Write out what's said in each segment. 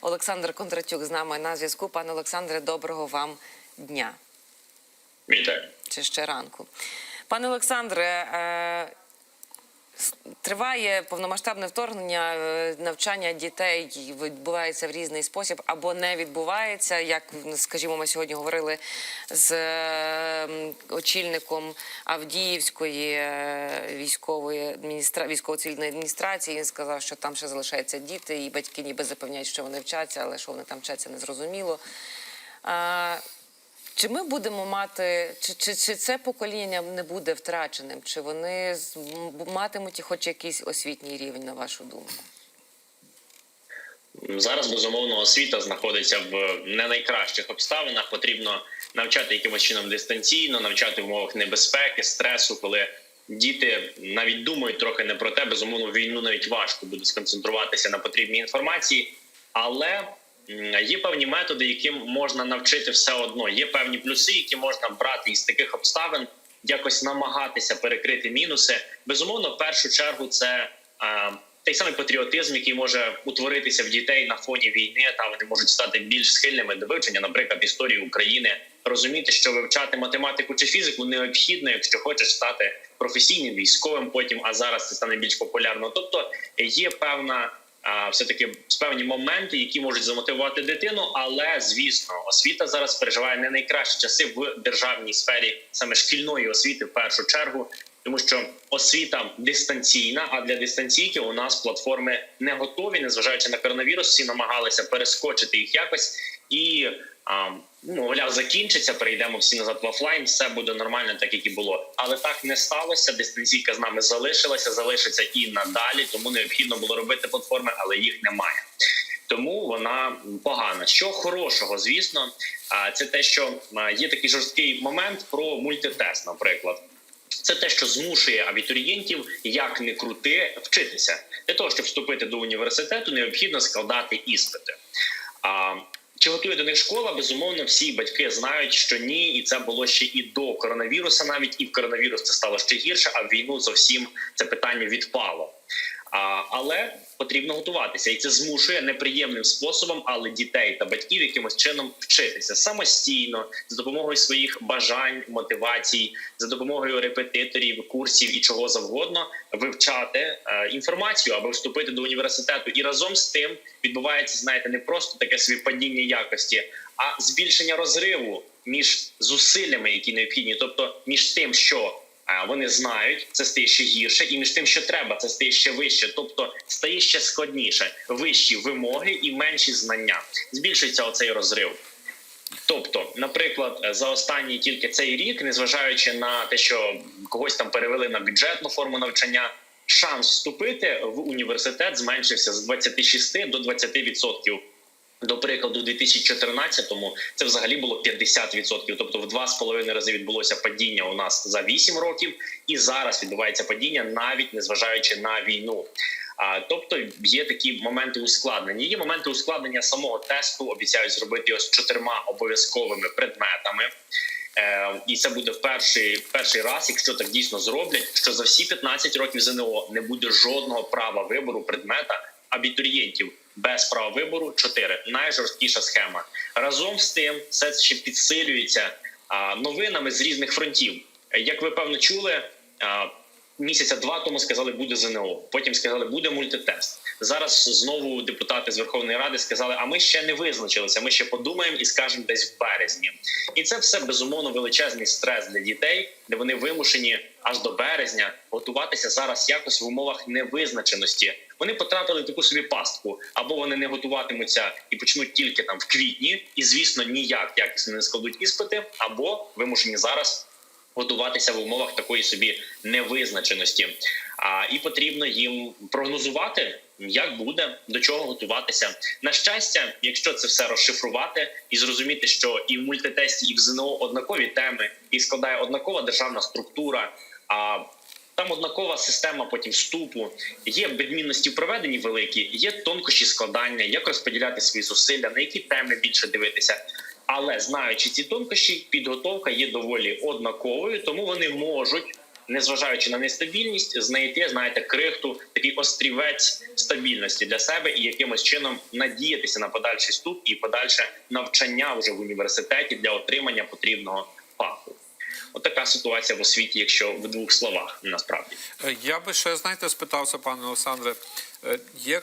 Олександр Кондратюк з нами на зв'язку. Пане Олександре, доброго вам дня Вітаю. чи ще ранку. Пане Олександре, е, триває повномасштабне вторгнення, е, навчання дітей відбувається в різний спосіб або не відбувається. Як скажімо, ми сьогодні говорили з е, очільником Авдіївської е, військової адміністра... військово-цивільної адміністрації. Він сказав, що там ще залишаються діти, і батьки ніби запевняють, що вони вчаться, але що вони там вчаться, незрозуміло. Чи ми будемо мати, чи, чи, чи це покоління не буде втраченим? Чи вони матимуть хоч якийсь освітній рівень, на вашу думку? Зараз безумовно освіта знаходиться в не найкращих обставинах. Потрібно навчати якимось чином дистанційно, навчати в умовах небезпеки, стресу, коли діти навіть думають трохи не про те. Безумовно, війну навіть важко буде сконцентруватися на потрібній інформації, але є певні методи, яким можна навчити все одно. Є певні плюси, які можна брати із таких обставин, якось намагатися перекрити мінуси. Безумовно, в першу чергу це. е, той самий патріотизм, який може утворитися в дітей на фоні війни, та вони можуть стати більш схильними до вивчення, наприклад, історії України, розуміти, що вивчати математику чи фізику необхідно, якщо хочеш стати професійним військовим, потім а зараз це стане більш популярно. Тобто є певна. Все таки певні моменти, які можуть замотивувати дитину, але звісно, освіта зараз переживає не найкращі часи в державній сфері, саме шкільної освіти, в першу чергу, тому що освіта дистанційна. А для дистанційки у нас платформи не готові, незважаючи на коронавірус, всі намагалися перескочити їх якось і. Ну, мовляв, закінчиться, перейдемо всі назад в офлайн, все буде нормально, так як і було. Але так не сталося. Дистанційка з нами залишилася, залишиться і надалі. Тому необхідно було робити платформи, але їх немає. Тому вона погана. Що хорошого, звісно, це те, що є такий жорсткий момент про мультитест, наприклад. Це те, що змушує абітурієнтів як не крути вчитися для того, щоб вступити до університету, необхідно складати іспити. Чи готує до них школа? Безумовно, всі батьки знають, що ні, і це було ще і до коронавіруса, навіть і в коронавірус це стало ще гірше. А в війну зовсім це питання відпало. Але потрібно готуватися, і це змушує неприємним способом, але дітей та батьків якимось чином вчитися. Самостійно за допомогою своїх бажань, мотивацій, за допомогою репетиторів, курсів і чого завгодно вивчати е, інформацію, аби вступити до університету. І разом з тим відбувається, знаєте, не просто таке собі падіння якості, а збільшення розриву між зусиллями, які необхідні, тобто між тим, що вони знають, це стає ще гірше, і між тим, що треба, це стає ще вище, тобто стає ще складніше, вищі вимоги і менші знання. Збільшується оцей розрив. Тобто, наприклад, за останній тільки цей рік, незважаючи на те, що когось там перевели на бюджетну форму навчання, шанс вступити в університет зменшився з 26 до 20%. До прикладу, у 2014-му це взагалі було 50%, тобто в два з половиною рази відбулося падіння у нас за 8 років, і зараз відбувається падіння, навіть незважаючи на війну. А тобто є такі моменти ускладнення. Є моменти ускладнення самого тесту. Обіцяють зробити його з чотирма обов'язковими предметами. Е, і це буде в перший перший раз, якщо так дійсно зроблять, що за всі 15 років ЗНО не буде жодного права вибору предмета абітурієнтів без права вибору. Чотири найжорсткіша схема. Разом з тим, все ще підсилюється новинами з різних фронтів. Як ви певно чули, місяця два тому сказали, буде ЗНО. Потім сказали, буде мультитест. Зараз знову депутати з Верховної Ради сказали: а ми ще не визначилися. Ми ще подумаємо і скажемо десь в березні. І це все безумовно величезний стрес для дітей, де вони вимушені аж до березня готуватися зараз якось в умовах невизначеності. Вони потрапили в таку собі пастку, або вони не готуватимуться і почнуть тільки там в квітні, і звісно ніяк якісно не складуть іспити, або вимушені зараз готуватися в умовах такої собі невизначеності. А і потрібно їм прогнозувати, як буде до чого готуватися. На щастя, якщо це все розшифрувати і зрозуміти, що і в мультитесті, і в ЗНО однакові теми, і складає однакова державна структура. А там однакова система потім вступу, є відмінності в проведенні великі, є тонкощі складання, як розподіляти свої зусилля, на які теми більше дивитися. Але знаючи ці тонкощі, підготовка є доволі однаковою, тому вони можуть незважаючи на нестабільність, знайти знаєте крихту, такий острівець стабільності для себе і якимось чином надіятися на подальший ступ і подальше навчання вже в університеті для отримання потрібного фаху. Отака ситуація в освіті, якщо в двох словах насправді. Е, Я би ще, знаєте, спитався, пане Олександре, е, е,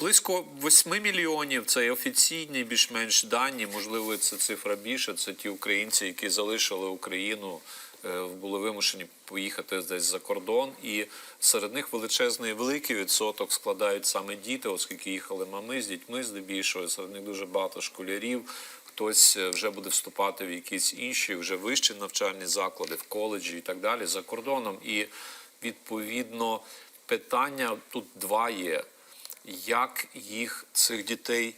близько 8 мільйонів, це офіційні більш-менш дані, можливо, це цифра більше, це ті українці, які залишили Україну, були вимушені поїхати десь за кордон, і серед них величезний великий відсоток складають саме діти, оскільки їхали мами з дітьми здебільшого, серед них дуже багато школярів. Хтось е, вже буде вступати в якісь інші, вже вищі навчальні заклади, в коледжі і так далі за кордоном. І відповідно питання тут два є: як їх цих дітей.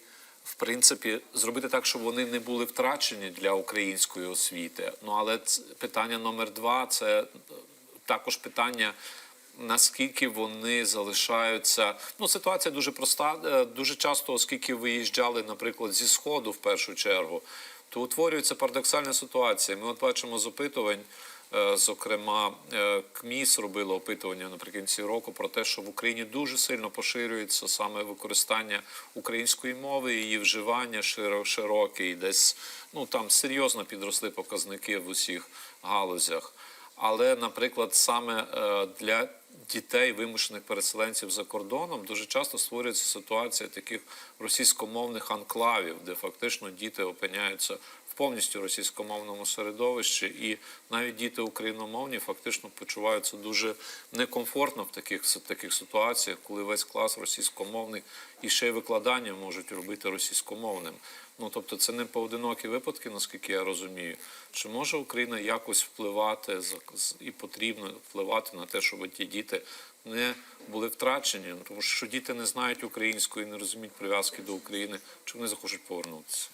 Принципі, зробити так, щоб вони не були втрачені для української освіти. Ну але питання номер два це е, також питання, наскільки вони залишаються. Ну, ситуація дуже проста. Е, Дуже часто, оскільки виїжджали, наприклад, зі сходу в першу чергу, то утворюється парадоксальна ситуація. Ми от бачимо з опитувань. Е, Зокрема, е, КМІС робило опитування наприкінці року про те, що в Україні дуже сильно поширюється саме використання української мови, її вживання широке, і десь ну там серйозно підросли показники в усіх галузях. Але, наприклад, саме е, для дітей вимушених переселенців за кордоном дуже часто створюється ситуація таких російськомовних анклавів, де фактично діти опиняються повністю російськомовному середовищі, і навіть діти україномовні фактично почуваються дуже некомфортно в таких в таких ситуаціях, коли весь клас російськомовний і ще й викладання можуть робити російськомовним. Ну тобто, це не поодинокі випадки, наскільки я розумію. Чи може Україна якось впливати і потрібно впливати на те, щоб ті діти не були втрачені? Тому що діти не знають української, не розуміють прив'язки до України, чи вони захочуть повернутися?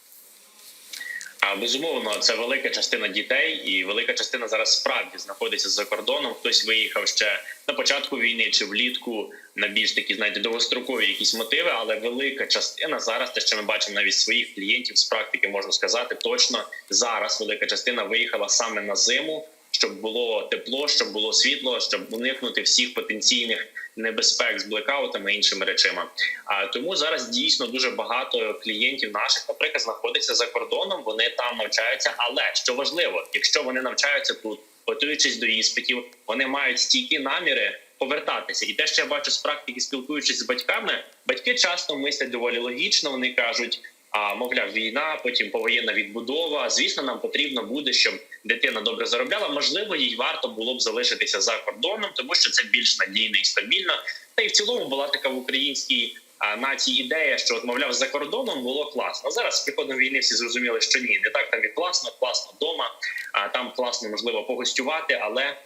А безумовно, це велика частина дітей, і велика частина зараз справді знаходиться за кордоном. Хтось виїхав ще на початку війни чи влітку на більш такі, знаєте, довгострокові якісь мотиви. Але велика частина зараз, те, що ми бачимо навіть своїх клієнтів з практики, можу сказати, точно зараз велика частина виїхала саме на зиму, щоб було тепло, щоб було світло, щоб уникнути всіх потенційних небезпек з блекаутами і іншими речима. А тому зараз дійсно дуже багато клієнтів наших, наприклад, знаходиться за кордоном. Вони там навчаються. Але що важливо, якщо вони навчаються тут, готуючись до іспитів, вони мають стійкі наміри повертатися. І те, що я бачу з практики, спілкуючись з батьками, батьки часто мислять доволі логічно. Вони кажуть. А мовляв, війна, потім повоєнна відбудова. Звісно, нам потрібно буде, щоб дитина добре заробляла. Можливо, їй варто було б залишитися за кордоном, тому що це більш надійно і стабільно. Та й в цілому була така в українській нації ідея, що от, мовляв, за кордоном було класно. Зараз з приходом війни всі зрозуміли, що ні, не так там і класно, класно вдома. А там класно можливо погостювати, але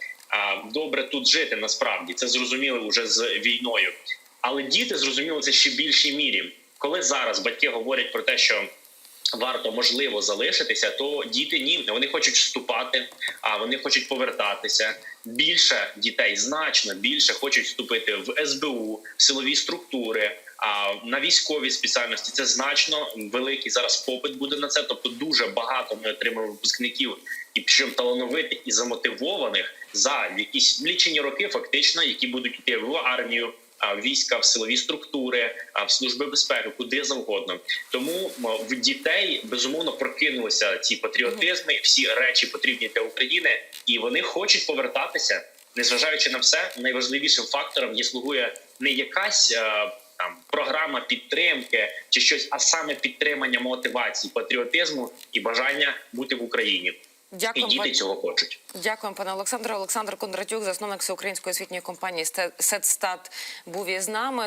добре тут жити насправді. Це зрозуміли вже з війною. Але діти зрозуміли це ще більшій мірі. Коли зараз батьки говорять про те, що варто можливо залишитися, то діти ні, вони хочуть вступати, а вони хочуть повертатися. Більше дітей значно більше хочуть вступити в СБУ, в силові структури. А на військовій спеціальності це значно великий зараз попит буде на це. Тобто, дуже багато ми отримуємо випускників і причому талановитих і замотивованих за якісь лічені роки, фактично, які будуть йти в армію, в війська, в силові структури, а, в служби безпеки, куди завгодно. Тому в дітей безумовно прокинулися ці патріотизми, всі речі потрібні для України, і вони хочуть повертатися. Незважаючи на все, найважливішим фактором є слугує не якась е, там програма підтримки чи щось, а саме підтримання мотивації, патріотизму і бажання бути в Україні. І Дякую, діти пан- цього хочуть. Дякую, пане Олександре. Олександр Кондратюк, засновник всеукраїнської освітньої компанії «Сет- «Сетстат», був із нами.